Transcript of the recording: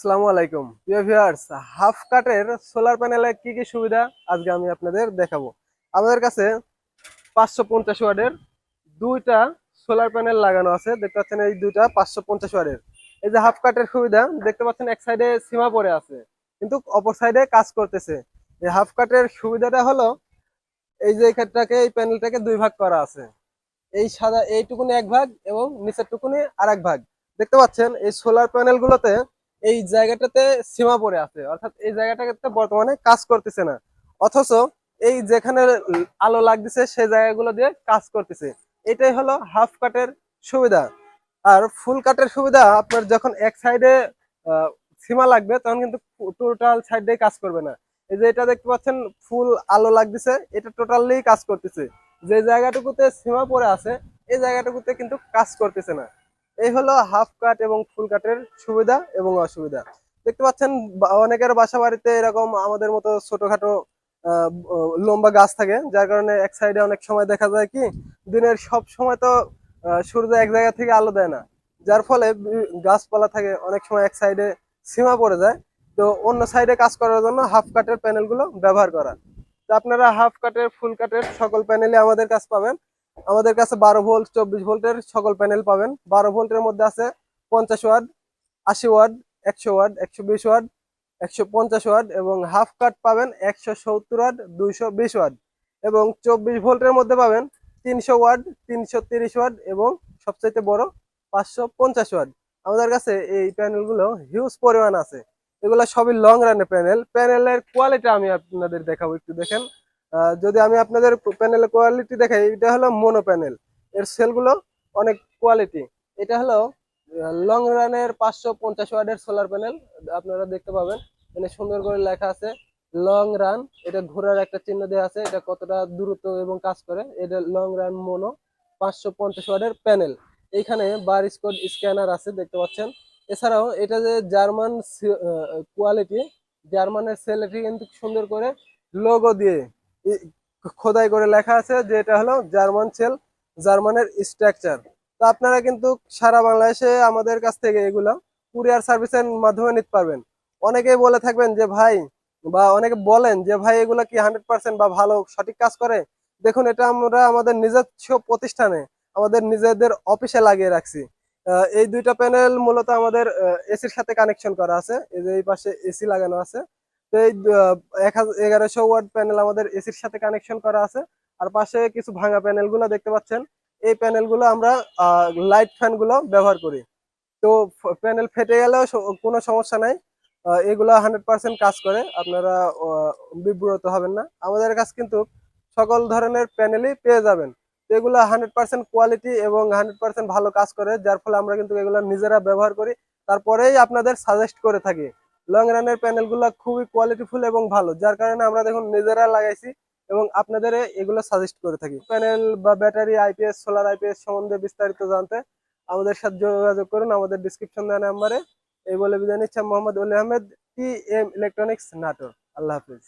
আসসালামু আলাইকুম। প্রিয় হাফ কাটের সোলার প্যানেলে কি কি সুবিধা? আজকে আমি আপনাদের দেখাবো। আমাদের কাছে পাঁচশো পঞ্চাশ ওয়ার্ডের দুইটা সোলার প্যানেল লাগানো আছে। দেখতে পাচ্ছেন এই দুইটা পাঁচশো পঞ্চাশ ওয়ার্ডের এই যে হাফ কাটের সুবিধা, দেখতে পাচ্ছেন এক সাইডে সীমা পড়ে আছে, কিন্তু অপর সাইডে কাজ করতেছে। এই হাফ কাটের সুবিধাটা হলো, এই যে এখানটাকে এই প্যানেলটাকে দুই ভাগ করা আছে। এই সাদা, এইটুকুনি এক ভাগ এবং নিচের টুকুনি আর ভাগ। দেখতে পাচ্ছেন এই সোলার প্যানেলগুলোতে এই জায়গাটাতে সীমা পড়ে আছে। অর্থাৎ এই জায়গাটাতে বর্তমানে কাজ করতেছে না। অথচ এই যেখানে আলো লাগতেছে, সেই জায়গাগুলো দিয়ে কাজ করতেছে। এটাই হলো হাফ কাটের সুবিধা। আর ফুল কাটের সুবিধা, আপনার যখন এক সাইডে সীমা লাগবে, তখন কিন্তু টোটাল সাইডে কাজ করবে না। এই যে এটা দেখতে পাচ্ছেন ফুল আলো লাগতেছে, এটা টোটালি কাজ করতেছে। যে জায়গাটুকুতে সীমা পড়ে আছে, এই জায়গাটুকুতে কিন্তু কাজ করতেছে না। এই হলো হাফ কাট এবং ফুল কাটের সুবিধা এবং অসুবিধা। দেখতে পাচ্ছেন অনেকের বাসা বাড়িতে এরকম আমাদের মতো ছোটখাটো লম্বা গাছ থাকে, যার কারণে এক সাইডে অনেক সময় দেখা যায় কি, দিনের সব সময় তো সূর্য এক জায়গা থেকে আলো দেয় না। যার ফলে গাছপালা থাকে, অনেক সময় এক সাইডে সীমা পড়ে যায়। তো অন্য সাইডে কাজ করার জন্য হাফ কাটের প্যানেলগুলো ব্যবহার করা। তো আপনারা হাফ কাটের, ফুল কাটের সকল প্যানেলে আমাদের কাজ পাবেন। আমাদের কাছে বারো ভোল্ট, চব্বিশ ভোল্টের সকল প্যানেল পাবেন। বারো ভোল্টের মধ্যে আছে পঞ্চাশ ওয়ার্ড আশি ওয়ার্ড একশো ওয়ার্ড একশো বিশ ওয়ার্ড একশো পঞ্চাশ ওয়ার্ড এবং হাফ কাট পাবেন একশো সত্তর ওয়ার্ড দুইশো বিশ ওয়ার্ড এবং চব্বিশ ভোল্টের মধ্যে পাবেন তিনশো ওয়ার্ড তিনশো তিরিশ ওয়ার্ড এবং সবচাইতে বড় পাঁচশো পঞ্চাশ ওয়ার্ড আমাদের কাছে এই প্যানেলগুলো হিউজ পরিমাণ আছে। এগুলো সবই লং রানের প্যানেল প্যানেলের কোয়ালিটি আমি আপনাদের দেখাবো, একটু দেখেন। যদি আমি আপনাদের প্যানেলের কোয়ালিটি দেখাই, এটা হলো মোনো প্যানেল এর সেলগুলো অনেক কোয়ালিটি এটা হলো লং রানের পাঁচশো পঞ্চাশ ওয়ার্ডের সোলার প্যানেল আপনারা দেখতে পাবেন, এখানে সুন্দর করে লেখা আছে লং রান এটা ঘোরার একটা চিহ্ন দেওয়া আছে, এটা কতটা দ্রুত এবং কাজ করে। এটা লং রান মোনো পাঁচশো পঞ্চাশ ওয়ার্ডের প্যানেল এইখানে বার স্কোড স্ক্যানার আছে, দেখতে পাচ্ছেন। এছাড়াও, এটা যে জার্মান কোয়ালিটি জার্মানের সেলটি কিন্তু সুন্দর করে লোগো দিয়ে খোদাই করে লেখা আছে যে এটা হলো জার্মান সেল, জার্মানের স্ট্রাকচার। তো আপনারা কিন্তু সারা বাংলাদেশে আমাদের কাছ থেকে এগুলো কুরিয়ার সার্ভিসের মাধ্যমে নিতে পারবেন। অনেকেই বলে থাকবেন যে, ভাই, বা অনেকে বলেন যে, ভাই, এগুলো কি হান্ড্রেড পার্সেন্ট বা ভালো, সঠিক কাজ করে? দেখুন, এটা আমরা আমাদের নিজস্ব প্রতিষ্ঠানে, আমাদের নিজেদের অফিসে লাগিয়ে রাখছি। এই দুইটা প্যানেল মূলত আমাদের এসির সাথে কানেকশন করা আছে। এই যে এই পাশে এসি লাগানো আছে। তো এই এগারোশো ওয়াট প্যানেল আমাদের এসির সাথে কানেকশন করা আছে। আর পাশে কিছু ভাঙা প্যানেলগুলো দেখতে পাচ্ছেন। এই প্যানেলগুলো আমরা লাইট ফ্যানগুলো ব্যবহার করি। তো প্যানেল ফেটে গেলেও কোনো সমস্যা নাই। এগুলো হান্ড্রেড পার্সেন্ট কাজ করে। আপনারা বিব্রত হবেন না। আমাদের কাছে কিন্তু সকল ধরনের প্যানেলই পেয়ে যাবেন। এগুলো হান্ড্রেড পার্সেন্ট কোয়ালিটি এবং হান্ড্রেড পার্সেন্ট ভালো কাজ করে। যার ফলে আমরা কিন্তু এগুলো নিজেরা ব্যবহার করি। তারপরেই আপনাদের সাজেস্ট করে থাকি। লং রানের প্যানেলগুলো খুবই কোয়ালিটিফুল এবং ভালো। যার কারণে আমরা দেখুন নিজেরা লাগাইছি এবং আপনাদের এগুলো সাজেস্ট করে থাকি। প্যানেল বা ব্যাটারি আইপিএস সোলার আইপিএস সম্বন্ধে বিস্তারিত জানতে আমাদের সাথে যোগাযোগ করুন। আমাদের ডিসক্রিপশন দেওয়া নাম্বারে এই বলে বিদায় নিচ্ছে Mohammad Ulli Ahmed T M electronics Natore. আল্লাহ হাফিজ।